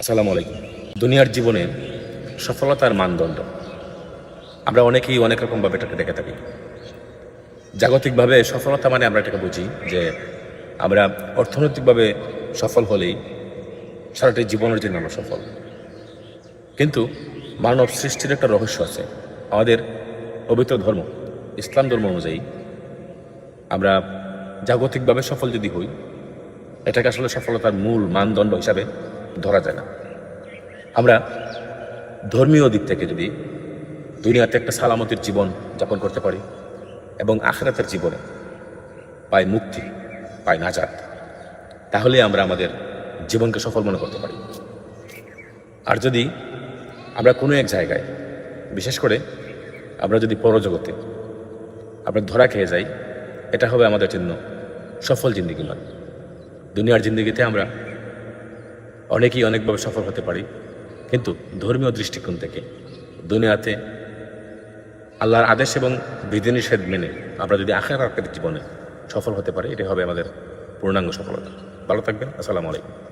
আসসালামু আলাইকুম। দুনিয়ার জীবনে সফলতার মানদণ্ড। আমরা অনেকেই অনেক রকমভাবে এটাকে দেখে থাকি। জাগতিকভাবে সফলতা মানে আমরা এটাকে বুঝি যে আমরা অর্থনৈতিকভাবে সফল হলেই সারাটি জীবনের জন্য আমরা সফল। কিন্তু মানব সৃষ্টির একটা রহস্য আছে। আমাদের পবিত্র ধর্ম, ইসলাম ধর্ম অনুযায়ী আমরা জাগতিকভাবে সফল যদি হই, এটাকে আসলে সফলতার মূল মানদণ্ড হিসাবে ধরা যায় না। আমরা ধর্মীয় দিক থেকে যদি দুনিয়াতে একটা সালামতির জীবন যাপন করতে পারি এবং আখরাতের জীবনে পাই মুক্তি পাই নাজাত, তাহলে আমরা আমাদের জীবনকে সফল মনে করতে পারি। আর যদি আমরা কোনো এক জায়গায়, বিশেষ করে আমরা যদি পরজগতে আমরা ধরা খেয়ে যাই, এটা হবে আমাদের জন্য সফল জিন্দিগি নয়। দুনিয়ার জিন্দিগিতে আমরা অনেকেই অনেকভাবে সফল হতে পারি, কিন্তু ধর্মীয় দৃষ্টিকোণ থেকে দুনিয়াতে আল্লাহর আদেশ এবং বিধিনিষেধ মেনে আমরা যদি আখের আখের জীবনে সফল হতে পারি এটি হবে আমাদের পূর্ণাঙ্গ সফলতা। ভালো থাকবেন, আসসালামু আলাইকুম।